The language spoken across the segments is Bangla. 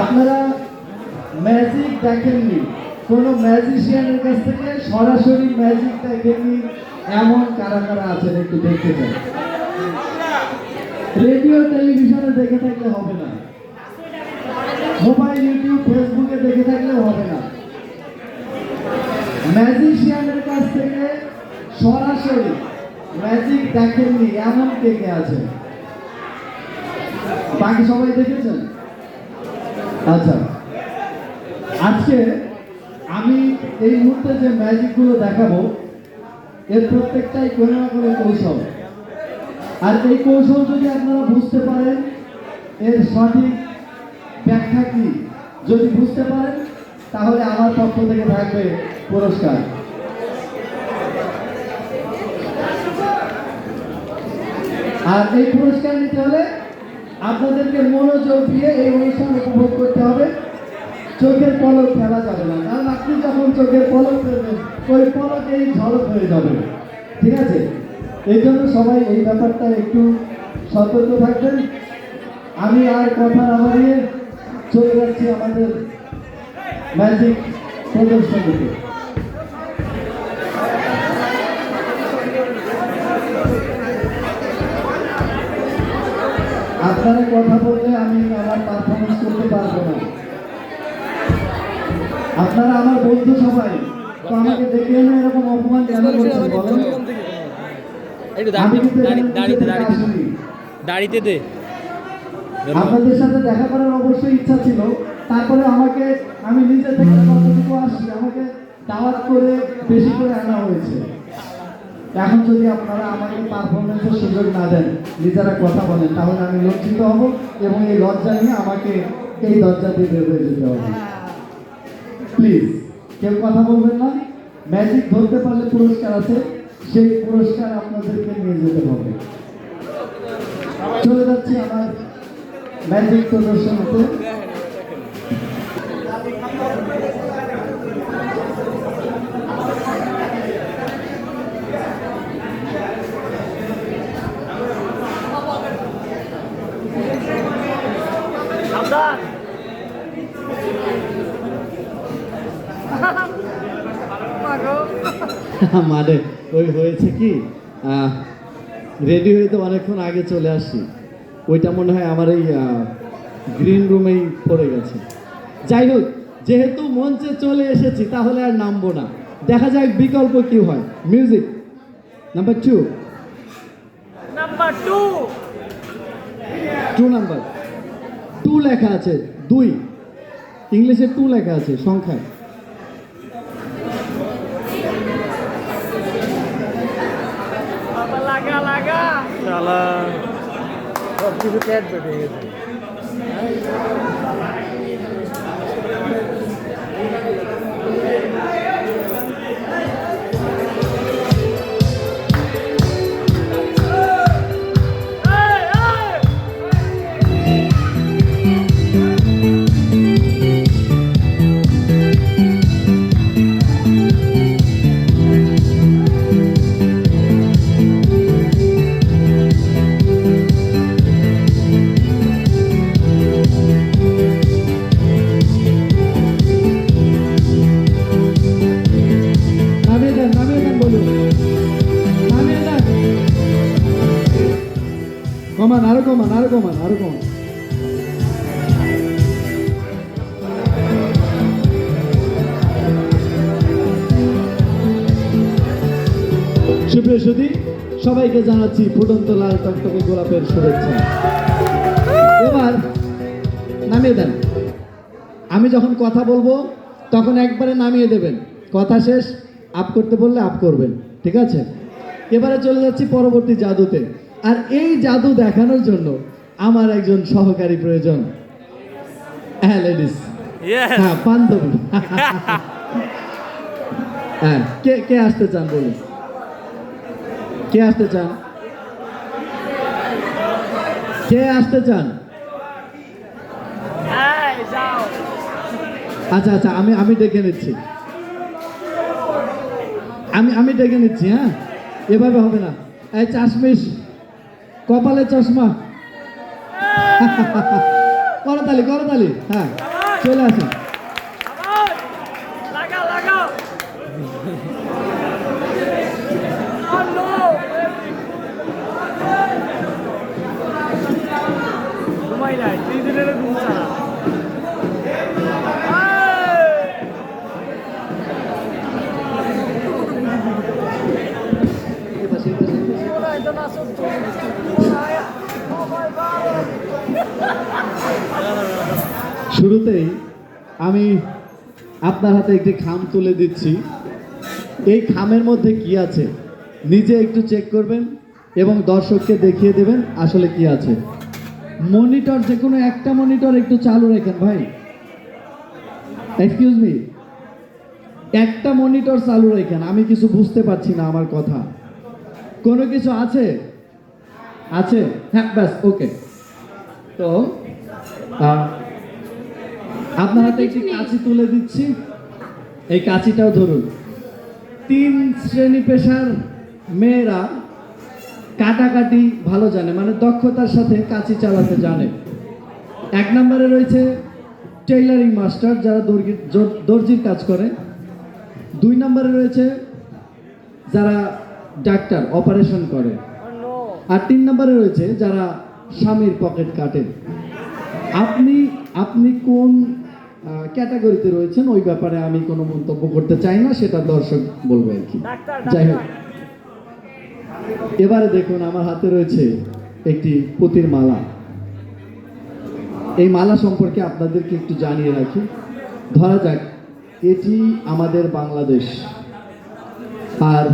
আপনারা ম্যাজিক দেখেননি। কোনো ম্যাজিশিয়ানের কাছ থেকে সরাসরি ম্যাজিক দেখেননি, এমন কারা কারা আছেন একটু দেখতে চাই। রেডিও টেলিভিশনে দেখে থাকলে হবে না। মোবাইল ইউটিউব ফেসবুকে দেখে থাকলে হবে না। ম্যাজিশিয়ানের কাছ থেকে সরাসরি ম্যাজিক দেখেননি, এমন কে কে আছে বাকি সবাই দেখেছেন? আচ্ছা। আজকে আমি এই মুহূর্তে যে ম্যাজিকগুলো দেখাবো, এর প্রত্যেকটাই কোনো না কোনো কৌশল। আর এই কৌশল যদি আপনারা বুঝতে পারেন, এর সঠিক ব্যাখ্যা কি? যদি বুঝতে পারেন, তাহলে আমার পক্ষ থেকে থাকবে পুরস্কার। আর এই পুরস্কার নিতে হলে আপনাদেরকে মনোযোগ দিয়ে এই অনুষ্ঠান উপভোগ করতে হবে। চোখের পলক ফেলা যাবে না। কারণ আপনি যখন চোখের পলক ফেলবেন, ওই পলকেই ঝলক হয়ে যাবে। ঠিক আছে? এই জন্য সবাই এই ব্যাপারটা একটু সতর্ক থাকবেন। আমি আর কথা না বাড়িয়ে চলে যাচ্ছি আমাদের ম্যাজিক প্রদর্শনীতে। আপনারা কথা বললে আমি আমার পারফরমেন্স করতে পারব না। আপনারা আমার বন্ধু সবাই তো আমাকে দেখে এনে এরকম অপমান কেন করছেন বলেন। দাঁড়িতে দে। আপনাদের সাথে দেখা করার অবশ্যই ইচ্ছা ছিল। তারপরে আমাকে আমি নিজে থেকে কতটুকু আসছি আমাকে দাওয়াত করে বেশি করে আনা হয়েছে। এখন যদি আপনারা আমাকে পারফরমেন্সের সুযোগ না দেন, নিজেরা কথা বলেন, তাহলে আমি লজ্জিত হব এবং এই লজ্জা নিয়ে আমাকে এই দরজা দিয়ে বের হয়ে যেতে হবে। প্লিজ কেউ কথা বলবেন না? ম্যাজিক ধরতে পারলে পুরস্কার আছে, সেই পুরস্কার আপনাদেরকে নিয়ে যেতে হবে। চলে যাচ্ছি আমার ম্যাজিক প্রদর্শনীতে। মানে ওই হয়েছে কি রেডি হয়ে তো অনেকক্ষণ আগে চলে আসছি। ওইটা মনে হয় আমার এই গ্রিন রুমেই পড়ে গেছে। যাই হোক যেহেতু মঞ্চে চলে এসেছি তাহলে আর নামবো না। দেখা যাক বিকল্প কি হয়। Music number two number two two number two লেখা আছে দুই। ইংলিশে টু লেখা আছে সংখ্যায়। লাগা লাগা জানাচ্ছি ফুটন্ত লাল টকটকে গোলাপের শুভেচ্ছা। এবার নামিয়ে দেন। আমি যখন কথা বলব তখন একবারে নামিয়ে দেবেন। কথা শেষ আপ করতে বললে আপ করবেন ঠিক আছে? এবারে চলে যাচ্ছি পরবর্তী জাদুতে। আর এই জাদু দেখানোর জন্য আমার একজন সহকারী প্রয়োজন। হ্যাঁ লেডিস হ্যাঁ বান্ধবী। হ্যাঁ কে কে আসতে চান বলুন। কে আসতে চান? কে আসতে চান? আচ্ছা আচ্ছা আমি আমি ডেকে নিচ্ছি। আমি আমি ডেকে নিচ্ছি হ্যাঁ? এভাবে হবে না। এই চাশমিশ কপালে চশমা। করতালি করতালি। হ্যাঁ চলে আসুন শুরুতেই আমি আপনার হাতে একটি খাম তুলে দিচ্ছি। এই খামের মধ্যে কি আছে? নিজে একটু চেক করবেন এবং দর্শককে দেখিয়ে দেবেন আসলে কি আছে। মনিটর যে কোনো একটা মনিটর একটু চালু রাখেন ভাই। এক্সকিউজ মি একটা মনিটর চালু রাখেন আমি কিছু বুঝতে পারছি না আমার কথা। কোনো কিছু আছে? আছে? হ্যাঁ ব্যাস ওকে তো আপনার হাতে একটি কাঁচি তুলে দিচ্ছি। এই কাঁচিটাও ধরুন। তিন শ্রেণি পেশার মেয়েরা কাটাকাটি ভালো জানে মানে দক্ষতার সাথে কাঁচি চালাতে জানে। এক নম্বরে রয়েছে টেইলারিং মাস্টার যারা দর্গির জর- দর্জির কাজ করে। দুই নম্বরে রয়েছে যারা ডাক্তার অপারেশন করে। আর তিন নম্বরে রয়েছে যারা স্বামীর পকেট কাটে। আপনি আপনি কোন ক্যাটাগরিতে রয়েছেন ওই ব্যাপারে আমি কোনো মন্তব্য করতে চাই না সেটা দর্শক বলবে আর কি। যাই হোক। এবারে দেখুন, আমার হাতে রয়েছে একটি পুতির মালা। এই মালা সম্পর্কে আপনাদেরকে একটু জানিয়ে রাখি। ধরা যাক, এটি আমাদের বাংলাদেশ। আর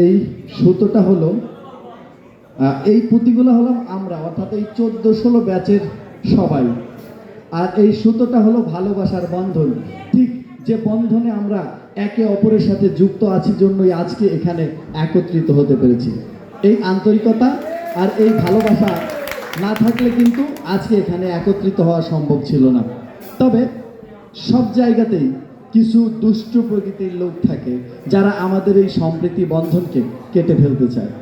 এই সুতোটা হলো এই পুঁতিগুলো হলাম আমরা, অর্থাৎ এই চোদ্দ ষোলো ব্যাচের সবাই। আর এই সুতোটা হলো ভালোবাসার বন্ধন। ঠিক যে বন্ধনে আমরা একে অপরের সাথে যুক্ত আছি জন্যই আজকে এখানে একত্রিত হতে পেরেছি। এই আন্তরিকতা আর এই ভালোবাসা না থাকলে কিন্তু আজকে এখানে একত্রিত হওয়া সম্ভব ছিল না। তবে সব জায়গাতেই কিছু দুষ্ট প্রকৃতির লোক থাকে যারা আমাদের এই সম্প্রীতি বন্ধনকে কেটে ফেলতে চায়।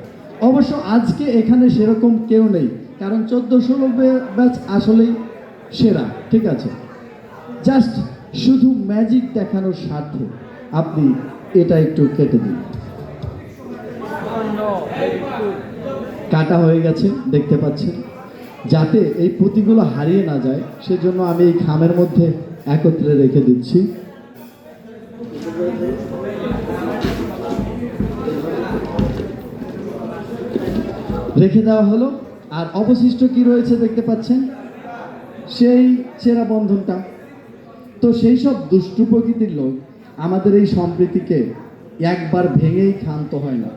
অবশ্য আজকে এখানে সেরকম কেউ নেই, কারণ চোদ্দ ষোলো ব্যাচ আসলেই সেরা, ঠিক আছে? জাস্ট শুধু ম্যাজিক দেখানোর স্বার্থে। আপনি এটা একটু কেটে দিন। কাটা হয়ে গেছে, দেখতে পাচ্ছেন। যাতে এই পুঁতিগুলো হারিয়ে না যায়, সেজন্য আমি এই খামের মধ্যে একত্রে রেখে দিচ্ছি। রেখে দেওয়া হলো। আর অবশিষ্ট কি রয়েছে দেখতে পাচ্ছেন? সেই চেরা বন্ধনটা। তো সেই সব দুষ্টু প্রকৃতির লোক আমাদের এই সম্প্রীতিকে একবার ভেঙেই ক্ষান্ত হয় না।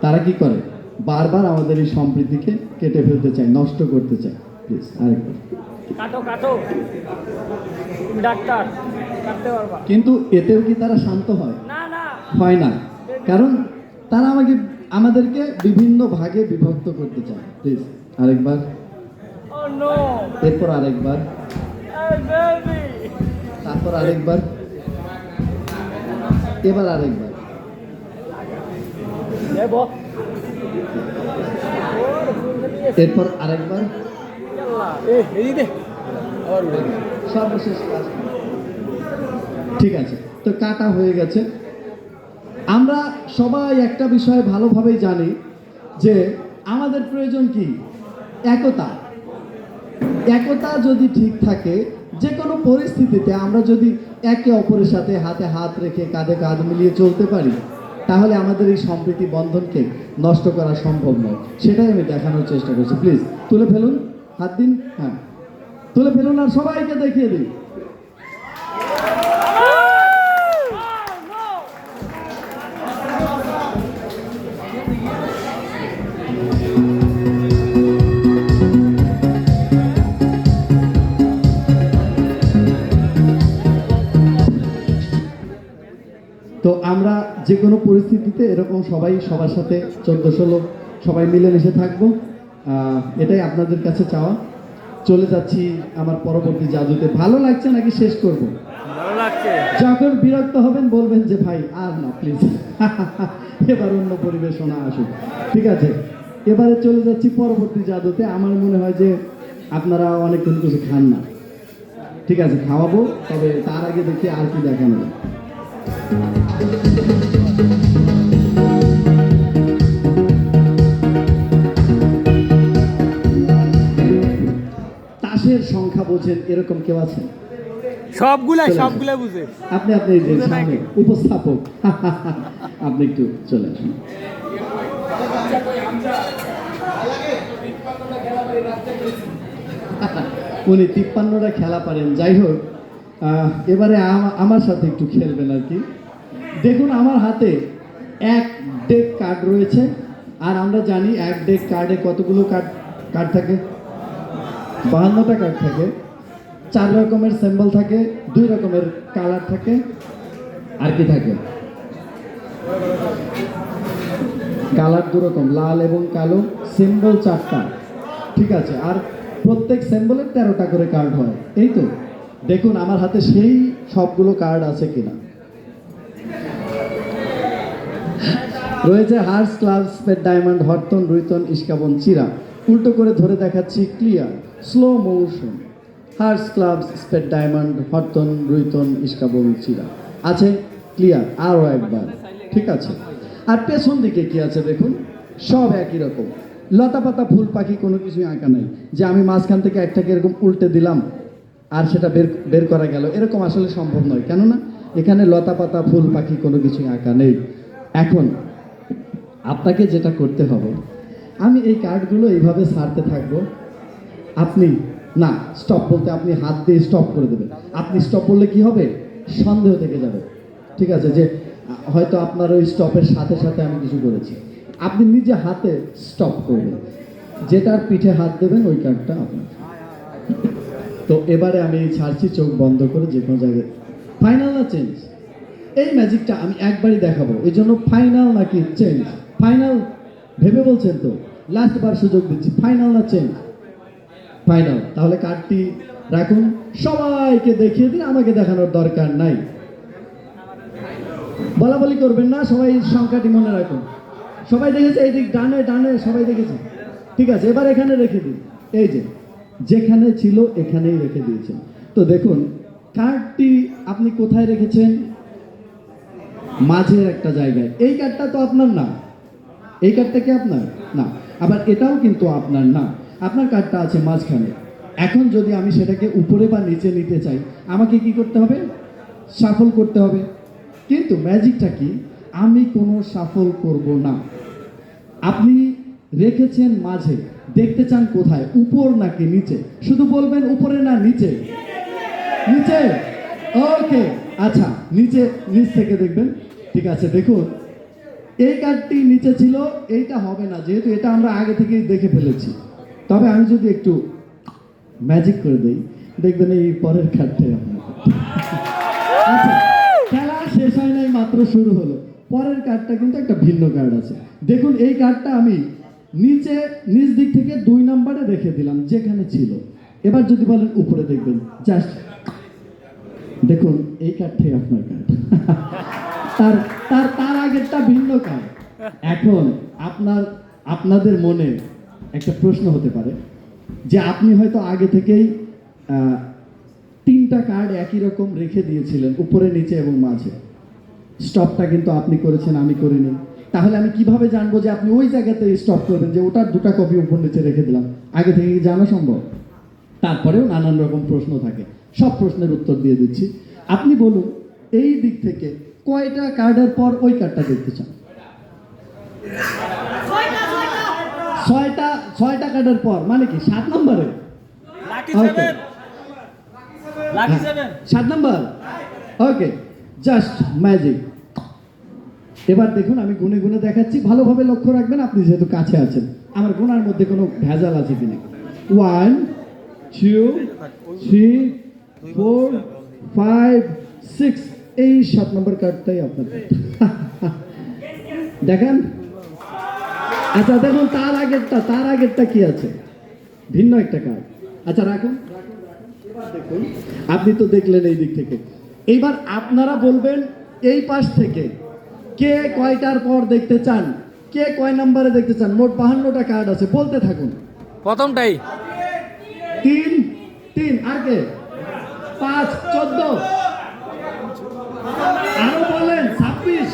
তারা কি করে? বারবার আমাদের এই সম্প্রীতিকে কেটে ফেলতে চায় নষ্ট করতে চায়। প্লিজ আরেকবার। কাটো কাটো। ডাক্তার কিন্তু এতেও কি তারা শান্ত হয়? হয় না। কারণ তারা আমাকে আমাদেরকে বিভিন্ন ভাগে বিভক্ত করতে চায়। প্লিজ আরেকবার। ও এরপর আরেকবার। তারপর আরেকবার। এবার আরেকবার। এরপর আরেকবার। সর্বশেষ কাজ। ঠিক আছে তো কাটা হয়ে গেছে। আমরা সবাই একটা বিষয় ভালোভাবেই জানি যে আমাদের প্রয়োজন কি? একতা। একতা যদি ঠিক থাকে যে কোনো পরিস্থিতিতে আমরা যদি একে অপরের সাথে হাতে হাত রেখে কাঁধে কাঁধ মিলিয়ে চলতে পারি, তাহলে আমাদের এই সম্প্রীতি বন্ধনকে নষ্ট করা সম্ভব নয়। সেটাই আমি দেখানোর চেষ্টা করছি। প্লিজ তুলে ফেলুন, হাত দিন হ্যাঁ। তুলে ফেলুন আর সবাইকে দেখিয়ে দিন। কোনো পরিস্থিতিতে এরকম সবাই সবার সাথে চোদ্দ ষোলো সবাই মিলেমিশে থাকব। এটাই আপনাদের কাছে চাওয়া। চলে যাচ্ছি আমার পরবর্তী জাদুতে। ভালো লাগছে নাকি শেষ করব? যখন বিরক্ত হবেন বলবেন যে ভাই আর না প্লিজ এবার অন্য পরিবেশনা আসুক। ঠিক আছে এবারে চলে যাচ্ছি পরবর্তী জাদুতে। আমার মনে হয় যে আপনারা অনেকক্ষণ কিছু খান না। ঠিক আছে খাওয়াবো তবে তার আগে দেখি আর কি দেখানো যায়। তাসের সংখ্যা বোঝেন এরকম কেউ আছেন আসুন। সবগুলাই বুঝে। আপনি আপনি সামনে উপস্থাপক আপনি একটু চলে আসুন। উনি তিপ্পান্নটা খেলা পারেন। যাই হোক এবারে আমার সাথে একটু খেলবেন আর কি। দেখুন, আমার হাতে এক ডেক কার্ড রয়েছে, আর আমরা জানি এক ডেক কার্ডে কতগুলো কার্ড কার্ড থাকে? বাহান্নটা কার্ড থাকে। চার রকমের সিম্বল থাকে, দুই রকমের কালার থাকে, আর কি থাকে? কালার দু রকম, লাল এবং কালো সিম্বল চারটা। ঠিক আছে, আর প্রত্যেক সিম্বলের তেরোটা করে কার্ড হয়, এই তো? দেখুন, আমার হাতে সেই সবগুলো কার্ড আছে কিনা। রয়েছে হার্স ক্লাব স্পেড ডায়মন্ড হরতন রুইতন ইস্কাবন চিরা উল্টো করে ধরে দেখাচ্ছি clear slow motion hearts club spade diamond হরতন রুইতন ইস্কাবন চিরা আছে ক্লিয়ার আরও একবার। ঠিক আছে? আর পেছন দিকে কি আছে দেখুন? সব একই রকম। লতা পাতা ফুল পাখি কোনো কিছুই আঁকা নাই। যে আমি মাঝখান থেকে একটাকে এরকম উল্টে দিলাম? আর সেটা বের বের করা গেল। এরকম আসলে সম্ভব নয়। কেননা এখানে লতা পাতা ফুল পাখি কোনো কিছুই আঁকা নেই। এখন আপনাকে যেটা করতে হবে, আমি এই কার্ডগুলো এইভাবে সারতে থাকব। আপনি, না স্টপ বলতে আপনি হাত দিয়ে স্টপ করে দেবেন। আপনি স্টপ করলে কি হবে? সন্দেহ থেকে যাবে। ঠিক আছে? যে, হয়তো আপনার ওই স্টপের সাথে সাথে আমি কিছু করেছি। আপনি নিজে হাতে স্টপ করবেন। যেটার পিঠে হাত দেবেন, ওই কার্ডটা আপনার। তো এবারে আমি ছাড়ছি, চোখ বন্ধ করে যে কোনো জায়গায়। ফাইনাল না চেঞ্জ এই ম্যাজিকটা আমি একবারই দেখাবো। এই জন্য ফাইনাল নাকি চেঞ্জ ফাইনাল ভেবে বলছেন তো? লাস্ট বার সুযোগ দিচ্ছি। ফাইনাল না চেঞ্জ ফাইনাল তাহলে কার্ডটি রাখুন। সবাইকে দেখিয়ে দিন, আমাকে দেখানোর দরকার নাই। বলা বলি করবেন না, সবাই সংখ্যাটি মনে রাখুন। সবাই দেখেছে? এই দিক ডানে ডানে সবাই দেখেছে। ঠিক আছে, এবার এখানে রেখে দিন। এই যে। যেখানে ছিল, এখানেই রেখে দিয়েছেন। তো দেখুন কার্ডটি আপনি কোথায় রেখেছেন? মাঝের একটা জায়গায়। এই কার্ডটা তো আপনার না। এই কার্ডটা কি আপনার? না। আবার এটাও কিন্তু আপনার না। আপনার কার্ডটা আছে মাঝখানে। এখন যদি আমি সেটাকে উপরে বা নিচে নিতে চাই, আমাকে কি করতে হবে? সাফল করতে হবে। কিন্তু ম্যাজিকটা কি? আমি কোনো সাফল করব না। আপনি রেখেছেন মাঝে। দেখতে চান কোথায়? উপর নাকি নিচে? শুধু বলবেন উপরে না নিচে? নিচে? ওকে। আচ্ছা নিচে, নিচ থেকে দেখবেন। ঠিক আছে, দেখুন। এই কার্ডটি নিচে ছিল, এইটা হবে না। যেহেতু এটা আমরা আগে থেকেই দেখে ফেলেছি। তবে আমি যদি একটু ম্যাজিক করে দেই, দেখবেন এই পরের কার্ডটাই আচ্ছা খেলা শেষ হয় নাই, মাত্র শুরু হলো। পরের কার্ডটা কিন্তু একটা ভিন্ন কার্ড আছে। দেখুন, এই কার্ডটা আমি নিচে, নিচ দিক থেকে দুই নম্বরে রেখে দিলাম, যেখানে ছিল। এবার যদি বলেন উপরে দেখবেন জাস্ট দেখুন, এই কার্ডটাই আপনার কার্ড তার তার তার আগেরটা ভিন্ন কার্ড এখন আপনার, আপনাদের মনে একটা প্রশ্ন হতে পারে, যে আপনি হয়তো আগে থেকেই তিনটা কার্ড একই রকম রেখে দিয়েছিলেন, উপরে, নিচে এবং মাঝে। স্টপটা কিন্তু আপনি করেছেন, আমি করিনি। তাহলে আমি কীভাবে জানব যে আপনি ওই জায়গাতে স্টপ করবেন যে ওটার দুটা কপি উপর নিচে রেখে দিলাম? আগে থেকে জানা সম্ভব? তারপরেও নানান রকম প্রশ্ন থাকে। সব প্রশ্নের উত্তর দিয়ে দিচ্ছি। আপনি বলুন এই দিক থেকে কয়টা কার্ডের পর ওই কার্ডটা দেখতে চান? ছয়টা ছয়টা। কার্ডের পর মানে কি সাত নম্বরে? Lucky Okay. সেভেন লাকি হ্যাঁ, সেভেন সাত নম্বর? ওকে জাস্ট ম্যাজিক এবার দেখুন, আমি গুনে গুনে দেখাচ্ছি। ভালোভাবে লক্ষ্য রাখবেন, আপনি যেহেতু কাছে আছেন, আমার গুনার মধ্যে কোনো ভেজাল আছে কিনা। One two three four five six এই সাত নম্বর কার্ডটাই আপনার। দেখেন? আচ্ছা দেখুন, তার আগেরটা তার আগেরটা কি আছে? ভিন্ন একটা কার্ড আচ্ছা রাখুন। দেখুন, আপনি তো দেখলেন এই দিক থেকে। এইবার আপনারা বলবেন, এই পাশ থেকে কে কয়টার পর দেখতে চান? কে কয় নম্বরে দেখতে চান? মোট বাহান্নটা কার্ড আছে বলতে থাকুন। প্রথমটাই। তিন তিন আর কে? পাঁচ চোদ্দ। আরও বলেন ছাব্বিশ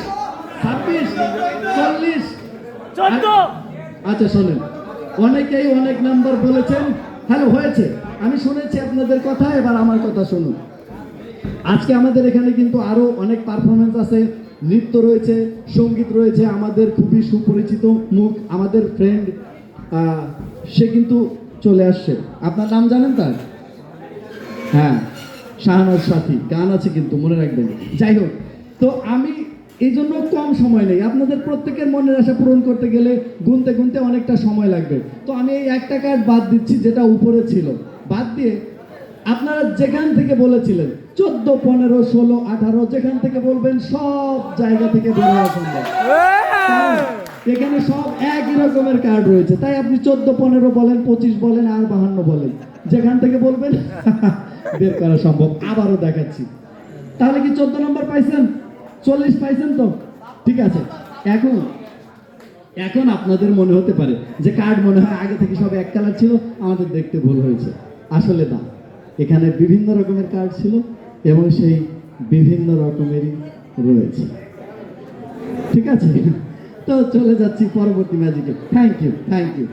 ছাব্বিশ চল্লিশ। চোদ্দ। আচ্ছা শোনেন। অনেকেই অনেক নাম্বার বলেছেন। হ্যালো হয়েছে। আমি শুনেছি আপনাদের কথা এবার আমার কথা শুনুন। আজকে আমাদের এখানে কিন্তু আরও অনেক পারফরমেন্স আছে। নৃত্য রয়েছে, সংগীত রয়েছে, আমাদের খুবই সুপরিচিত মুখ, আমাদের ফ্রেন্ড সে কিন্তু চলে আসছে। আপনার নাম জানেন তার? হ্যাঁ শাহনাজ সাথী, গান আছে কিন্তু, মনে রাখবেন। যাই হোক, তো আমি এই জন্য কম সময় নেই। আপনাদের প্রত্যেকের মনের আশা পূরণ করতে গেলে গুনতে গুনতে অনেকটা সময় লাগবে। তো আমি এই একটা কার্ড বাদ দিচ্ছি, যেটা উপরে ছিল। বাদ দিয়ে আপনারা যেখান থেকে বলেছিলেন, চোদ্দ, পনেরো, ষোলো, আঠারো, যেখান থেকে বলবেন, সব জায়গা থেকে এখানে সব একই রকমের কার্ড রয়েছে। তাই আপনি চোদ্দ, পনেরো বলেন, পঁচিশ বলেন, আর বাহান্ন বলেন। যেখান থেকে বলবেন, বের করা সম্ভব। আবারও দেখাচ্ছি। তাহলে কি চোদ্দ নম্বর পাইছেন? চল্লিশ পাইছেন তো? ঠিক আছে। এখন এখন আপনাদের মনে হতে পারে যে কার্ড মনে হয় আগে থেকে সব এক কালার ছিল, আমাদের দেখতে ভুল হয়েছে। আসলে না। এখানে বিভিন্ন রকমের কার্ড ছিল এবং সেই বিভিন্ন রকমেরই রয়েছে। ঠিক আছে? তো চলে যাচ্ছি পরবর্তী ম্যাজিকে। থ্যাংক ইউ থ্যাংক ইউ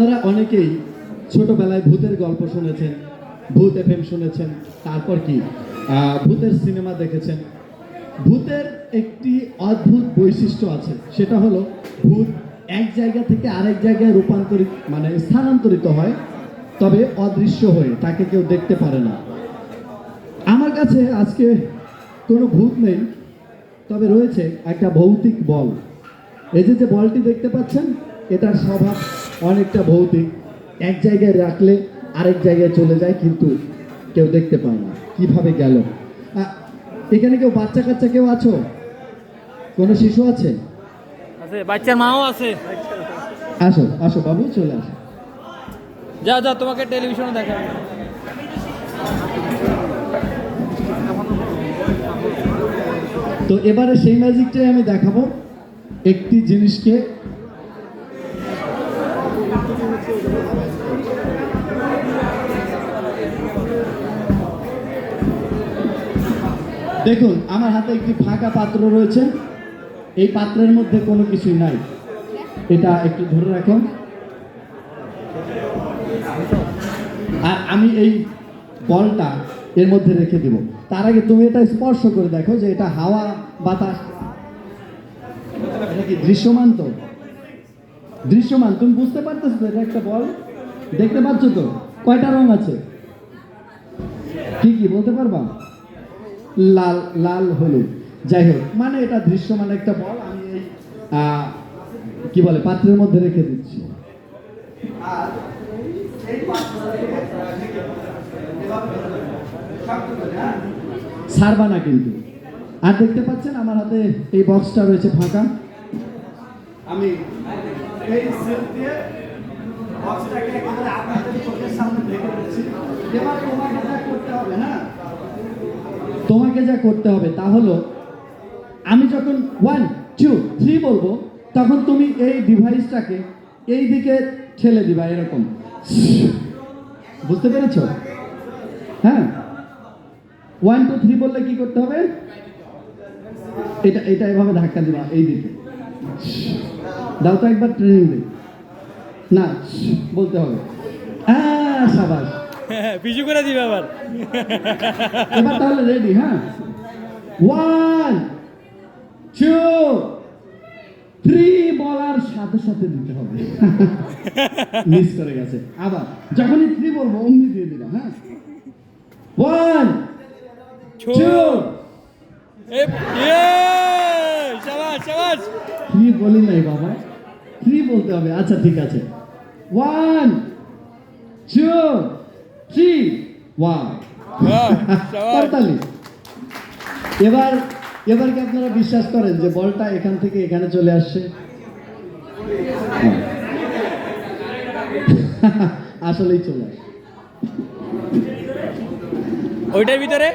আপনারা অনেকেই ছোটবেলায় ভূতের গল্প শুনেছেন, ভূত এফএম শুনেছেন, তারপর কি? ভূতের সিনেমা দেখেছেন। ভূতের একটি অদ্ভুত বৈশিষ্ট্য আছে, সেটা হলো ভূত এক জায়গা থেকে আরেক জায়গায় রূপান্তরিত মানে স্থানান্তরিত হয়, তবে অদৃশ্য হয়ে, তাকে কেউ দেখতে পারে না। আমার কাছে আজকে কোনো ভূত নেই, তবে রয়েছে একটা ভৌতিক বল। এই যে যে বলটি দেখতে পাচ্ছেন, এটার স্বভাব অনেকটা ভৌতিক। এক জায়গায় রাখলে আরেক জায়গায় চলে যায় কিন্তু কেউ দেখতে পায় না। কীভাবে গেল? এখানে কেউ বাচ্চা কাচ্চা কেউ আছো? কোনো শিশু আছে? আছে বাচ্চার মাও আছে। আসো আসো বাবু চলে আসো। যা যা তোমাকে টেলিভিশনে দেখাবে। তো এবারে সেই ম্যাজিকটাই আমি দেখাবো। একটি জিনিসকে দেখুন, আমার হাতে একটি ফাঁকা পাত্র রয়েছে। এই পাত্রের মধ্যে কোনো কিছুই নাই। এটা একটু ধরে রাখুন। আর আমি এই বলটা এর মধ্যে রেখে দিব। তার আগে তুমি এটা স্পর্শ করে দেখো যে এটা হাওয়া বাতাস। এটা কি দৃশ্যমান তো? দৃশ্যমান, তুমি বুঝতে পারতেছো তো এটা একটা বল? দেখতে পাচ্ছ তো? কয়টা রং আছে? কি কি, বলতে পারবা? লাল লাল, হলুদ। যাই হোক মানে এটা দৃশ্যমান একটা বল, আমি কি বলে, পাত্রের মধ্যে রেখে দিচ্ছি। ছাড়বা না কিন্তু। আর দেখতে পাচ্ছেন, আমার হাতে এই বক্সটা রয়েছে ফাঁকা। আমি তোমাকে যা করতে হবে না তোমাকে যা করতে হবে তা হলো, আমি যখন ওয়ান টু থ্রি বলব, তখন তুমি এই ডিভাইসটাকে এই দিকে ঠেলে দিবা এরকম। বুঝতে পেরেছ? হ্যাঁ? ওয়ান টু থ্রি বললে কি করতে হবে? এটা এটা এভাবে ধাক্কা দিবা, এই দিকে। দাও তো একবার ট্রেনিং দে না বলতে হবে। হ্যাঁ সাবাস। পিছু করে দিবে আবার। এবার তাহলে রেডি হ্যাঁ? ওয়ান টু থ্রি বলার সাথে সাথে দিতে হবে। মিস করে গেছে। আবার যখনই থ্রি বলব অমনি দিয়ে দিলাম হ্যাঁ? ওয়ান টু এ ইয়ে শাবাশ শাবাশ থ্রি বলি নাই বাবা? থ্রি বলতে হবে। আচ্ছা ঠিক আছে। ওয়ান টু থ্রি ওয়ান এবার এবার কি আপনারা বিশ্বাস করেন যে বলটা এখান থেকে এখানে চলে আসছে। আসলেই চলে আসে ওইটার ভিতরে?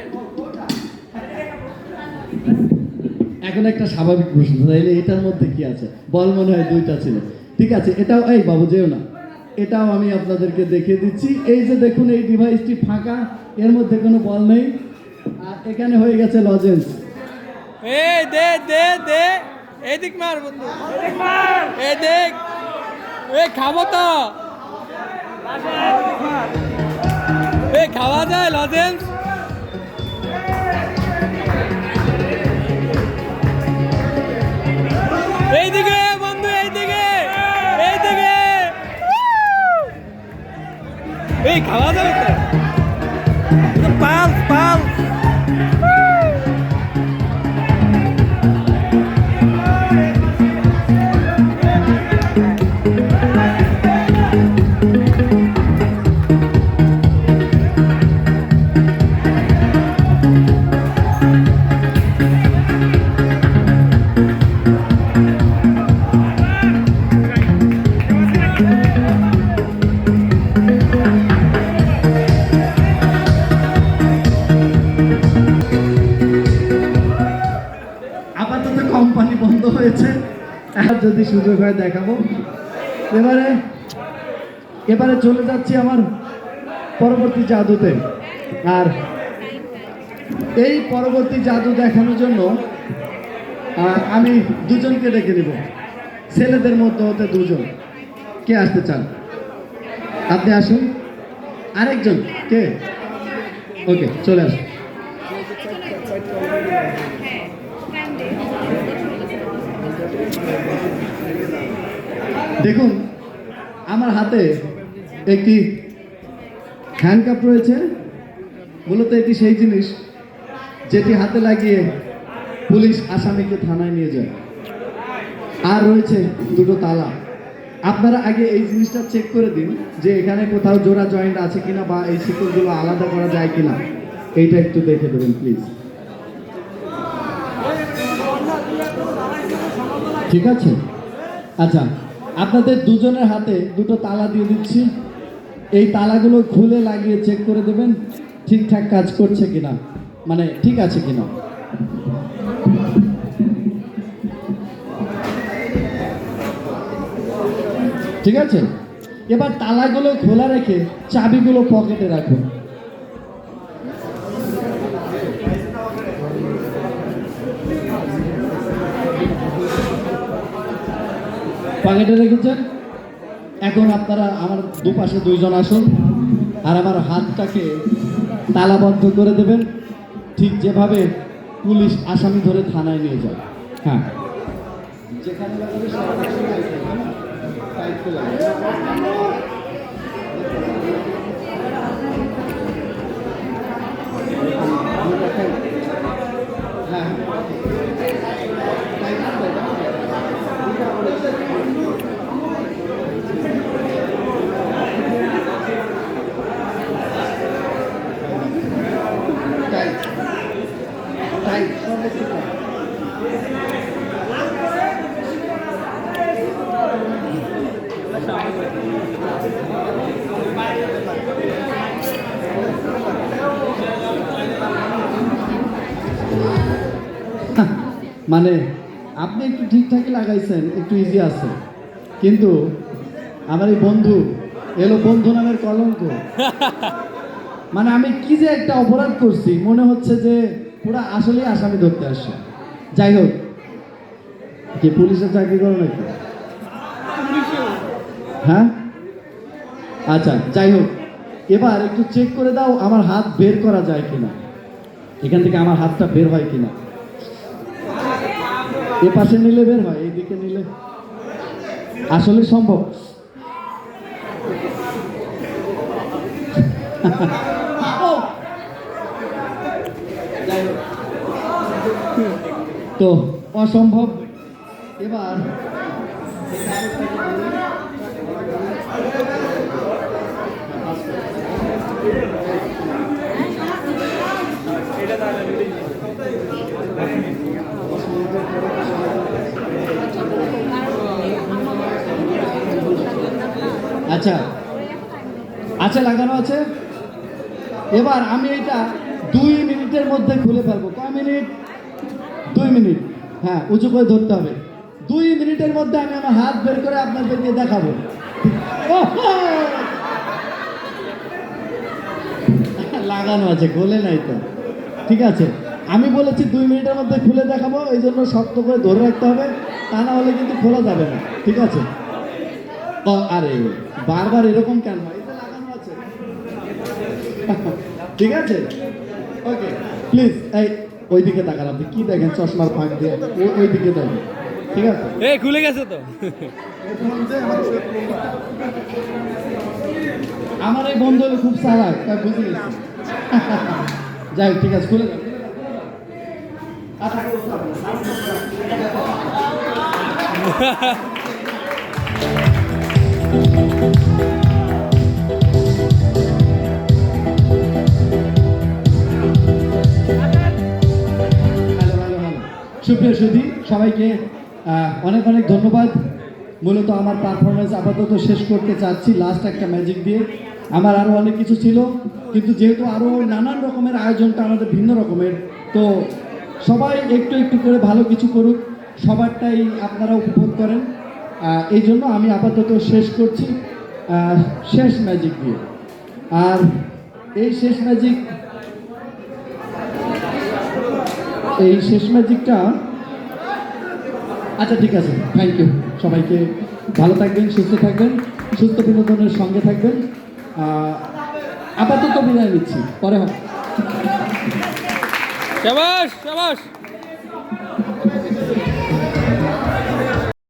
এখন একটা স্বাভাবিক প্রশ্ন তাইলে এটার মধ্যে কি আছে? বল মনে হয় দুইটা ছিল। ঠিক আছে, এটাও, এই বাবু, যেও না। এটাও আমি আপনাদেরকে দেখিয়ে দিচ্ছি। এই যে দেখুন, এই ডিভাইসটি ফাঁকা, এর মধ্যে কোনো বল নেই। আর এখানে হয়ে গেছে লজেন্স দে দে দে। এদিক মার, বন্ধু। এ দেখ এ খাব তো। এ খাওয়া যায় লজেন্স এইদিকে বন্ধু এইদিকে এইদিকে। এই খাওয়া যাবে পাল পাল। সুযোগ হয়, দেখাবো। এবারে এবারে চলে যাচ্ছি আমার পরবর্তী জাদুতে। আর এই পরবর্তী জাদু দেখানোর জন্য আমি দুজনকে ডেকে নেব। ছেলেদের মধ্যে হতে দুজন। কে আসতে চান? আপনি আসুন। আরেকজন। কে? ওকে, চলে আসুন। দেখুন, আমার হাতে একটি হ্যান্ডকাপ রয়েছে। মূলত এটি সেই জিনিস যেটি হাতে লাগিয়ে পুলিশ আসামিকে থানায় নিয়ে যায়। আর রয়েছে দুটো তালা। আপনারা আগে এই জিনিসটা চেক করে দিন যে এখানে কোথাও জোড়া জয়েন্ট আছে কিনা বা এই শিকড়গুলো আলাদা করা যায় কিনা। এইটা একটু দেখে দেবেন প্লিজ ঠিক আছে? আচ্ছা আপনাদের দুজনের হাতে দুটো তালা দিয়ে দিচ্ছি। এই তালাগুলো খুলে লাগিয়ে চেক করে দেবেন, ঠিকঠাক কাজ করছে কিনা। মানে ঠিক আছে কিনা। ঠিক আছে? এবার তালাগুলো খোলা রেখে চাবিগুলো পকেটে রাখুন। পকেটে রেখেছেন। এখন আপনারা আমার দুপাশে দুইজন আসুন আর আমার হাতটাকে তালাবদ্ধ করে দেবেন। ঠিক যেভাবে পুলিশ আসামি ধরে থানায় নিয়ে যায়। হ্যাঁ। যেখানে লাগাবে সেখানে টাইট করে লাগাবে। হ্যাঁ টাইট করে টাইট টাইট সর্বোচ্চ টাইট মানে আপনি একটু ঠিকঠাকই লাগাইছেন একটু ইজি আছে। কিন্তু আমার এই বন্ধু এলো বন্ধু নামের কলঙ্ক। মানে আমি কি যে একটা অপরাধ করছি মনে হচ্ছে যে পুরো আসলে আসামি ধরতে আসছে। যাই হোক, কি পুলিশের চাকরি করো নাকি? হ্যাঁ? আচ্ছা যাই হোক, এবার একটু চেক করে দাও আমার হাত বের করা যায় কিনা। এখান থেকে আমার হাতটা বের হয় কিনা। এ পাশে নিলে বের হয় এইদিকে নিলে। আসলে সম্ভব। তো অসম্ভব। এবার আচ্ছা আচ্ছা লাগানো আছে? এবার আমি এটা দুই মিনিটের মধ্যে খুলে ফেলব। ক মিনিট? দুই মিনিট। হ্যাঁ উঁচু করে ধরতে হবে। দুই মিনিটের মধ্যে আমি আমার হাত বের করে আপনাদেরকে দেখাবো! লাগানো আছে, গোলে নাই তো। ঠিক আছে, আমি বলেছি দুই মিনিটের মধ্যে খুলে দেখাবো, এই জন্য শক্ত করে ধরে রাখতে হবে, তা না হলে কিন্তু খোলা যাবে না। ঠিক আছে? আরে, বারবার এরকম কেন? আছে। ঠিক আছে? ওকে প্লিজ এই ওইদিকে তাকান আপনি কি দেখেন চশমার ফাঁক দিয়ে। ও- ওইদিকে দেখেন ঠিক আছে? এই খুলে গেছে তো। আমার এই বন্ধু খুব চালাক তাই বুঝে গেছি। যাই ঠিক আছে খুলে আচ্ছা, সুপ্রিয় সুধি, সবাইকে অনেক অনেক ধন্যবাদ। মূলত আমার পারফরমেন্স আপাতত শেষ করতে চাচ্ছি লাস্ট একটা ম্যাজিক দিয়ে। আমার আরও অনেক কিছু ছিল, কিন্তু যেহেতু আরও নানান রকমের আয়োজনটা আমাদের ভিন্ন রকমের, তো সবাই একটু একটু করে ভালো কিছু করুক, সবারটাই আপনারা উপভোগ করেন। এই জন্য আমি আপাতত শেষ করছি শেষ ম্যাজিক দিয়ে। আর এই শেষ ম্যাজিক এই শেষ ম্যাজিকটা আচ্ছা ঠিক আছে। থ্যাংক ইউ সবাইকে ভালো থাকবেন, সুস্থ থাকবেন, সুস্থ বিনোদনের সঙ্গে থাকবেন। আপাতত বিদায় নিচ্ছি। পরে হবে।